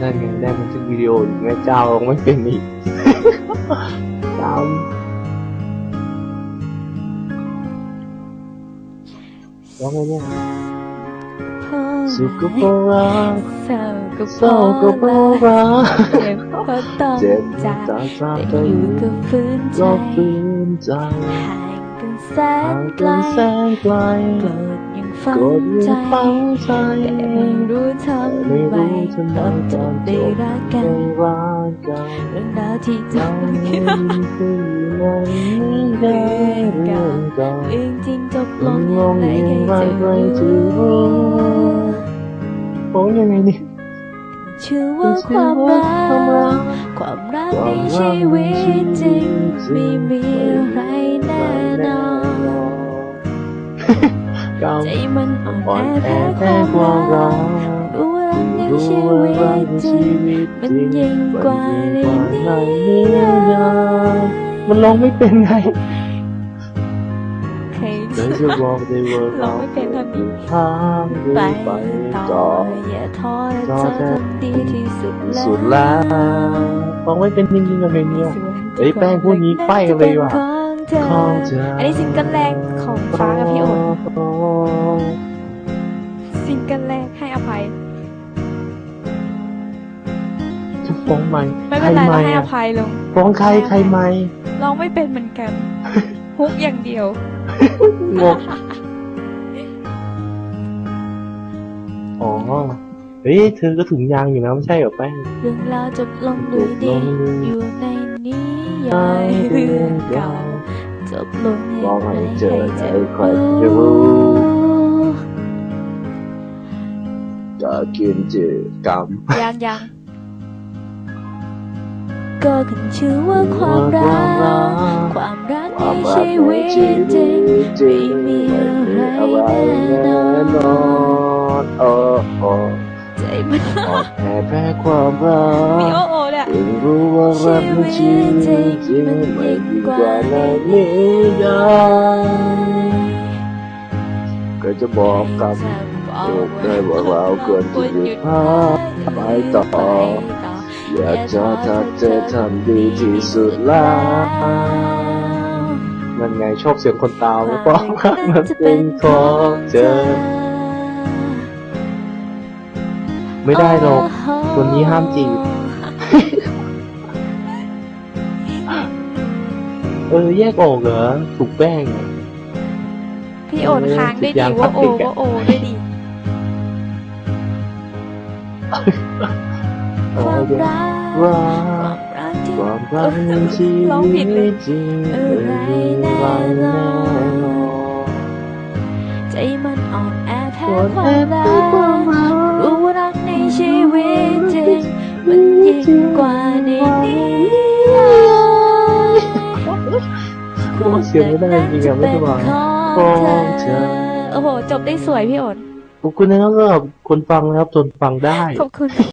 นั่นไงได้บันทึกวิดีโออีกแม่เจ้าลงไม่เป็นอีกจำร้องไงเนี่ยสุขก็เพราะรักเศร้าก็เศร้าก็เพราะรักเจ็บก็ต้องเจ็บจากจากจากแต่ไปอยู่ก็ฟื้นใจก็ฟื้นใจห่างกันแสห่านงไกลกันแสนไกลโกรธยังฝังโกรธใจยังฝังใจแต่ไม่รู้ทำไม่ ไมรู้ทำตอนจบได้รักกันเรื่องราวที่จยังำคือมันไม่ได้เรื่องก่าเรื่องจริงจบลลงงลงไหนยังใครไม่จะใครรู้จะรู้โอ้ยังไงนี่ชื่อว่าความรักความรักในชีวิตจริงไม่มีอะไรแน่นอนใจมันอ่อนแอแพ้ควความมรัรัก ชีว่าวิรักตในจริชีงวิตมันจริงยิ่งกว่าในมันนิยิ่งกว่าในนิยายายยมันร้องไม่เป็นไงใครเดี๋ยวจะบอกได้ว่าเราไม่เป็นทำดีทางไปไปต่ต่อออย่าท้อท้อเธอแท้ทำดีที่สุดแล้วสุดแล้วร้องไม่เป็นจริงๆกับเพลงนี้เฮ้ยแป้งพูดงี้ไฟกันเลยว่ะของเธอของเธออันนี้ซิงเกิลแรกของฟ้ากับพี่โอนซิงเกิลแรกให้อภัย ฟ้องไหมไม่เป็นไรใคเราให้ออะภัยลงฟ้องใครใครไหมร้องไม่เป็นเหมือนกันฮุกอย่างเดียวงงอ๋อเฮ้ยเธอก็ถุงยางอยู่นะไม่ใช่เหรอแป้งเรื่องราวจบลงด้วยดีจบลงด้วยอยู่ในนิยายเรื่องเก่าจบลงมองยังไงให้เจอใครให้จะใครรู้จะรู้จะกินจืดกรรมยังยัง ก็ขึ้นชื่อว่าความรัก ความรักในชีวิตจริงไม่มีอะไรแน่นอนโอ้โอ้ใจมันอ่อนแพ้ความรัมีกโอโอเนี่ยถึงรู้ว่ารักในชีวิตจริงไม่ดีกว่าในนิยายก็จะบอกกับโลกได้ว่าเราควรจะหยุดพาไปต่อ อยากจะทักเธอทำดีที่สุดแล้วนั่นไงชอบเสียงคนตามเพราะรักมันเป็นของเธอไม่ได้หรอกคนนี้ห้ามจีบเออ แยกออกเหรอถูกแป้งอะพี่โอนค้างได้ดีว่าโอว่าโอได้ดีเอควาอม รักความรักที่ความรักในชีร้องผิดเลยตจริงอะไรแน่มีอไรนแน่อนอนใจมันอ่อนแอแพ้ความรัก รู้รักในชีวิตจริง มันยิ่งกว่าในนิยายพูดเสียงไม่ได้จริงอะไม่สบายของเธอ โอ้โห จบได้สวยพี่โอนขอบคุณนะครับสำหรับคนฟังนะครับทนฟังได้ ขอบคุณ